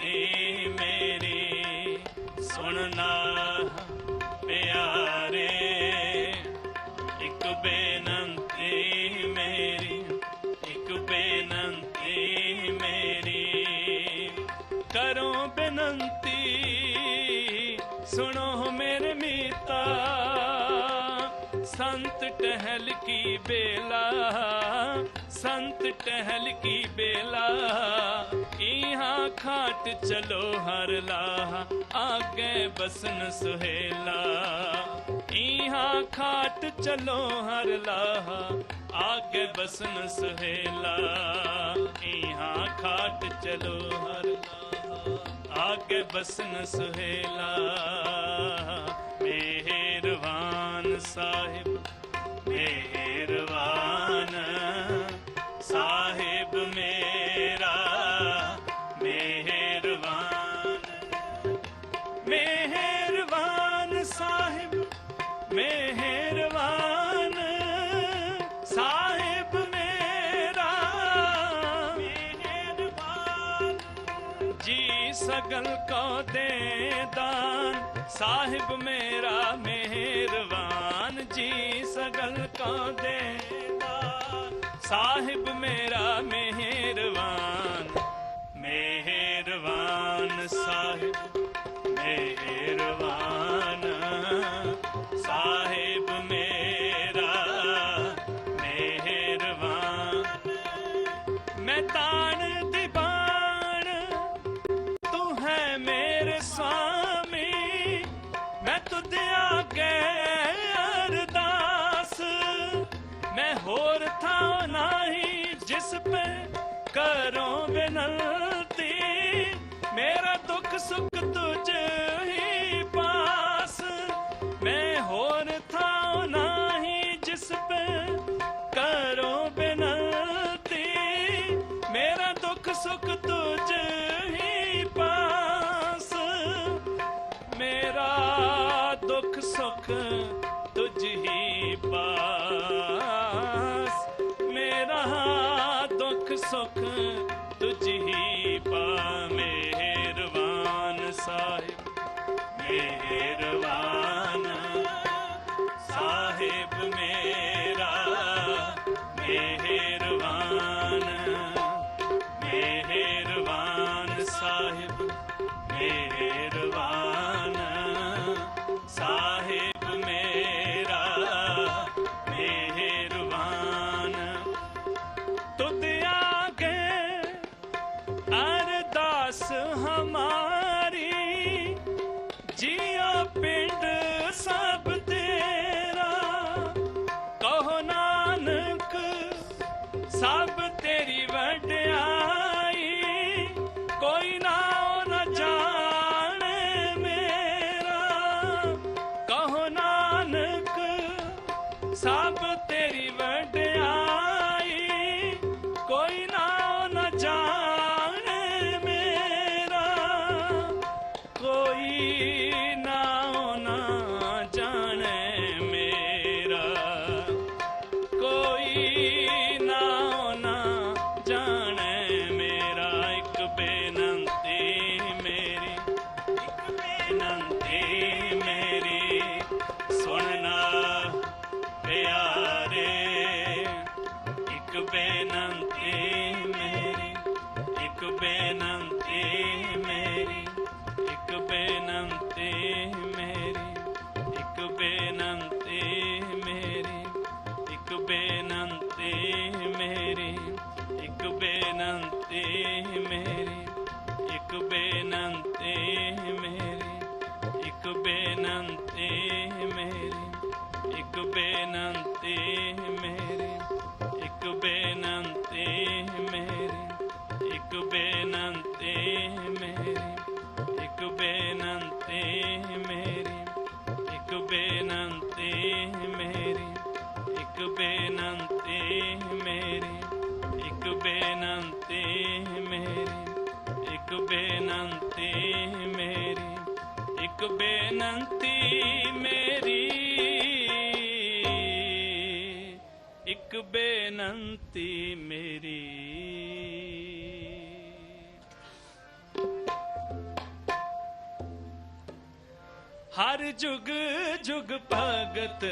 ਏ ਸੁਣਨਾ ਪਿਆਰੇ। ਇੱਕ ਬੇਨਤੀ ਮੇਰੀ, ਇੱਕ ਬੇਨਤੀ ਮੇਰੀ। ਕਰੋ ਬੇਨਤੀ, ਸੁਣੋ ਮੇਰੇ ਮੀਤਾ। ਸੰਤ ਟਹਿਲ ਕੀ ਬੇਲਾ, ਸੰਤ ਟਹਿਲ ਕੀ ਬੇਲਾ। ਖਾਟ ਚਲੋ ਹਰ ਲਾਹਾ, ਆਗੇ ਬਸਨ ਸੁਹੇਲਾ। ਇਹਾਂ ਖਾਟ ਚਲੋ ਹਰ ਲਾਹਾ, ਆਗੇ ਬਸਨ ਸੁਹੇਲਾ। ਇਹਾਂ ਖਾਟ ਚਲੋ ਹਰ ਲਾਹਾ, ਆਗੇ ਬਸਨ ਸੁਹੇਲਾ। ਮਿਹਰਵਾਨ ਸਾਹਿਬ। सगल को दे दान साहिब मेरा मेहरबान जी सगल को दे दान साहिब मेरा मेहरबान मेहरबान साहिब मेहरबान साहिब ਮੇਰੇ ਸੁਆਮੀ ਮੈਂ ਤੁਧ ਆਗੇ ਅਰਦਾਸ। ਮੈਂ ਹੋਰ ਥਾਂ ਨਹੀਂ ਜਿਸ ਪੇ ਕਰੋ ਬੇਨਤੀ ਸੁਖ ਤੁਝ ਹੀ ਪਾਸ। ਮੇਰਾ ਦੁੱਖ ਸੁੱਖ ਤੁਝ ਹੀ ਪਾ ਮਿਹਰਬਾਨ ਸਾਹਿਬ ਮਿਹਰਬਾਨ ਸਾਹਿਬ ਮੇਰਾ। ਮਿਹਰਬਾਨ ਮਿਹਰਬਾਨ ਸਾਹਿਬ ਮਿਹਰਬਾਨ ਸਭ ਤੇਰੀ ਵਡਿਆਈ ਬੇਨੰਤੀ ਮੇਰੀ, ਇੱਕ ਬੇਨੰਤੀ ਮੇਰੀ, ਇੱਕ ਬੇਨੰਤੀ ਮੇਰੀ, ਇੱਕ ਬੇਨੰਤੀ ਮੇਰੀ, ਇੱਕ ਬੇਨੰਤੀ ਮੇਰੀ, ਇੱਕ ਬੇਨੰਤੀ ਮੇਰੀ, ਇੱਕ ਬੇਨੰਤੀ ਮੇਰੀ, ਇੱਕ ਬੇਨੰਤੀ ਮੇਰੀ, ਇੱਕ ਬੇਨੰਤੀ ਮੇਰੀ। ਇੱਕ ਬੇਨੰਤੀ ਮੇਰੀ, ਇੱਕ ਬੇਨੰਤੀ ਮੇਰੀ, ਇੱਕ ਬੇਨੰਤੀ ਮੇਰੀ, ਇੱਕ ਬੇਨੰਤੀ ਮੇਰੀ। ਹਰ ਜੁਗ ਜੁਗ ਭਗਤ